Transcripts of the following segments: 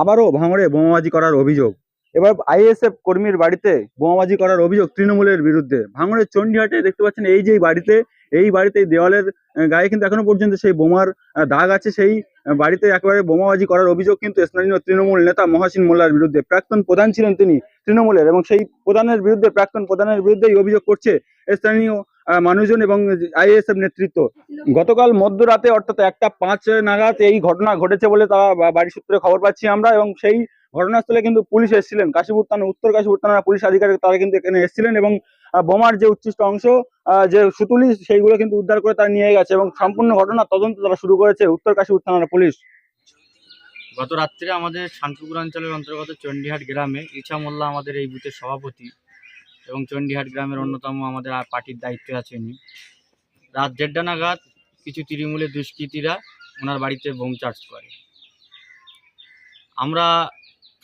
আবারও ভাঙড়ে বোমাবাজি করার অভিযোগ। এবার আইএসএফ কর্মীর বাড়িতে বোমাবাজি করার অভিযোগ তৃণমূলের বিরুদ্ধে। ভাঙড়ের চণ্ডীহাটে দেখতে পাচ্ছেন, এই যে বাড়িতে, এই বাড়িতে দেওয়ালের গায়ে কিন্তু এখনও পর্যন্ত সেই বোমার দাগ আছে। সেই বাড়িতে একেবারে বোমাবাজি করার অভিযোগ কিন্তু স্থানীয় তৃণমূল নেতা মহাসিন মোল্লার বিরুদ্ধে। প্রাক্তন প্রধান ছিলেন তিনি তৃণমূলের এবং সেই প্রধানের বিরুদ্ধে, প্রাক্তন প্রধানের বিরুদ্ধেই অভিযোগ করছে স্থানীয় মানুষজন এবং আইএসএফ নেতৃত্ব। গতকাল মধ্যরাতে, অর্থাৎ একটা পাঁচ নাগাদ এই ঘটনা ঘটেছে বলে তারা বাড়ি সূত্রে খবর পাচ্ছি আমরা এবং সেই ঘটনাস্থলে কিন্তু পুলিশ এসেছিলেন। কাশীপুর থানা উত্তর কাশীপুর থানার পুলিশ আধিকারিক তারা কিন্তু এখানে এসেছিলেন এবং বোমার যে উচ্ছিষ্ট অংশ যে সুতুলি, সেইগুলো কিন্তু উদ্ধার করে তারা নিয়ে গেছে এবং সম্পূর্ণ ঘটনা তদন্ত তারা শুরু করেছে উত্তর কাশীপুর থানার পুলিশ। গত রাত্রে আমাদের শান্তিপুর অঞ্চলের অন্তর্গত চণ্ডীহাট গ্রামে ইছা মোল্লা আমাদের এই বুথের সভাপতি এবং চণ্ডীহাট গ্রামের অন্যতম আমাদের আর পার্টির দায়িত্বে আছেন রাত দেড়টা নাগাদ কিছু তৃণমূলের দুষ্কৃতীরা ওনার বাড়িতে বোম চার্জ করে। আমরা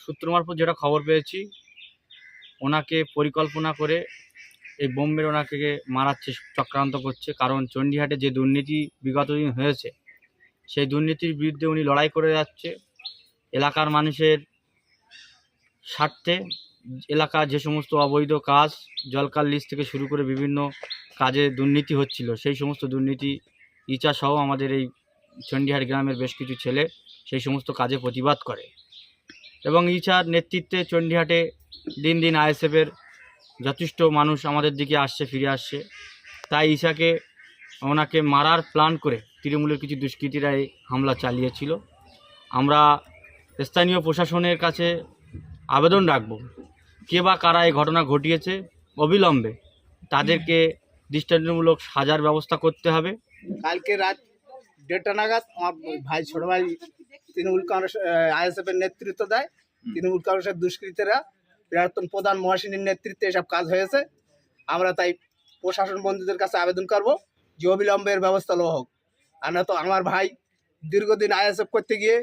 সূত্র মারফত যেটা খবর পেয়েছি ওনাকে পরিকল্পনা করে এই বোম মেরে ওনাকে মারাচ্ছে চক্রান্ত করছে। কারণ চণ্ডীহাটে যে দুর্নীতি বিগত দিন হয়েছে সেই দুর্নীতির বিরুদ্ধে উনি লড়াই করে যাচ্ছে। এলাকার মানুষের স্বার্থে এলাকার যে সমস্ত অবৈধ কাজ, জলকার লিস্ট থেকে শুরু করে বিভিন্ন কাজে দুর্নীতি হচ্ছিল, সেই সমস্ত দুর্নীতি ইচা সহ আমাদের এই চণ্ডীহাট গ্রামের বেশ কিছু ছেলে সেই সমস্ত কাজে প্রতিবাদ করে। এবং ইচার নেতৃত্বে চণ্ডীহাটে দিন দিন আইএসএফের যথেষ্ট মানুষ আমাদের দিকে আসছে, ফিরে আসছে। তাই ইশাকে ওনাকে মারার প্ল্যান করে তৃণমূলের কিছু দুষ্কৃতীরা হামলা চালিয়েছিল। আমরা স্থানীয় প্রশাসনের কাছে আবেদন রাখব। কে বা কারা এই ঘটনা ঘটিয়েছে অবিলম্বে তাদেরকে দৃষ্টান্তমূলক সাজার ব্যবস্থা করতে হবে। কালকে রাত দেড়টা নাগাদ আমার ভাই ছোট ভাই তৃণমূল কংগ্রেস আইএসএফ এর নেতৃত্ব দেয়। তৃণমূল কংগ্রেসের দুষ্কৃতীরা প্রাক্তন প্রধান মহাসিনীর নেতৃত্বে এসব কাজ হয়েছে। আমরা তাই প্রশাসন বন্ধুদের কাছে আবেদন করব যে অবিলম্বের ব্যবস্থা লো হোক। আর না তো আমার ভাই দীর্ঘদিন আইএসএফ করতে গিয়ে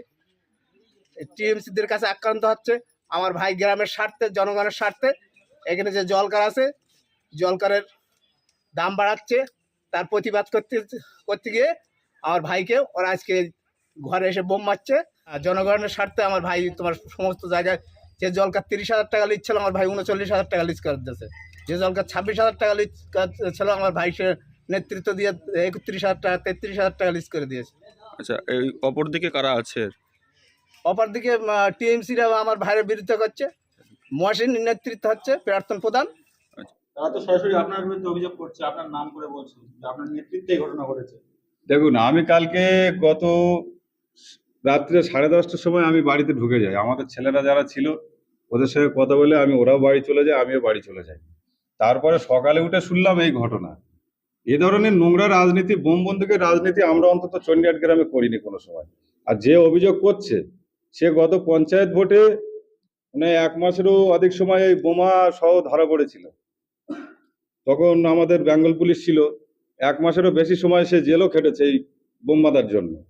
টিএমসিদের কাছে আক্রান্ত হচ্ছে। আমার ভাই গ্রামের স্বার্থে, জনগণের স্বার্থে, এখানে যে জলকার আছে, জলকারের দাম বাড়াচ্ছে, তার প্রতিবাদ করতে করতে গিয়ে আমার ভাইকে ওরা আজকে ঘরে এসে বোম মারছে। আর জনগণের স্বার্থে আমার ভাই তোমার সমস্ত জায়গায় যে জলকার তিরিশ হাজার টাকা লিচ্ছিল আমার ভাই উনচল্লিশ হাজার টাকা করে দিয়েছে। যে জলকার ছাব্বিশ হাজার টাকা লিচ ছিল আমার ভাই সে নেতৃত্ব দিয়ে একত্রিশ হাজার টাকা, তেত্রিশ হাজার টাকা লিচ করে দিয়েছে। আচ্ছা এই অপর দিকে কারা আছে? অপরদিকে টিএমসিরা আমার ভাইয়ের বিরুদ্ধে করছে। মহাসিন নেতৃত্ব হচ্ছে প্রার্থন প্রধান তারা তো সরাসরি আপনার বিরুদ্ধে অভিযোগ করছে আপনার নাম করে বলছে যে আপনার নেতৃত্বে ঘটনা ঘটেছে। দেখুন আমি কালকে গত রাত্রে সাড়ে দশটার সময় আমি বাড়িতে ঢুকে যাই। আমাদের ছেলেরা যারা ছিল ওদের সঙ্গে কথা বলে আমি ওরাও বাড়ি চলে যাই আমিও বাড়ি চলে যাই। তারপরে সকালে উঠে শুনলাম এই ঘটনা। এ ধরনের নোংরা রাজনীতি বোম বন্দুকের রাজনীতি আমরা অন্তত চণ্ডীহাট গ্রামে করিনি কোনো সময়। আর যে অভিযোগ করছে সে গত পঞ্চায়েত ভোটে মানে এক মাসেরও অধিক সময় এই বোমা সহ ধরা পড়েছিল। তখন আমাদের বেঙ্গল পুলিশ ছিল এক মাসেরও বেশি সময় সে জেলও খেটেছে এই বোমবাদার জন্য।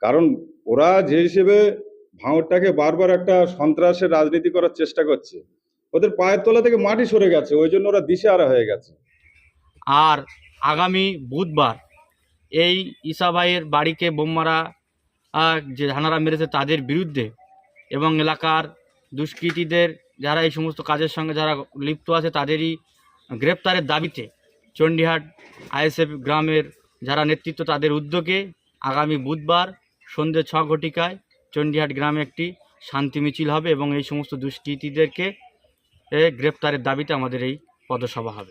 কারণ ওরা যে হিসেবে ভাঙরটাকে বারবার একটা সন্ত্রাসের রাজনীতি করার চেষ্টা করছে ওদের পায়ের তলা থেকে মাটি সরে গেছে ওই জন্য ওরা দিশে দিশেহারা হয়ে গেছে। আর আগামী বুধবার এই ঈশা ভাইয়ের বাড়িকে বোম মারা আহ, যে হানারা মেরেছে তাদের বিরুদ্ধে এবং এলাকার দুষ্কৃতীদের যারা এই সমস্ত কাজের সঙ্গে যারা লিপ্ত আছে তাদেরই গ্রেপ্তারের দাবিতে চণ্ডীহাট আইএসএফ গ্রামের যারা নেতৃত্ব তাদের উদ্যোগে আগামী বুধবার সন্ধ্যে ছ ঘটিকায় চণ্ডীহাট গ্রামে একটি শান্তি মিছিল হবে এবং এই সমস্ত দুষ্কৃতীদেরকে গ্রেপ্তারের দাবিতে আমাদের এই পদসভা হবে।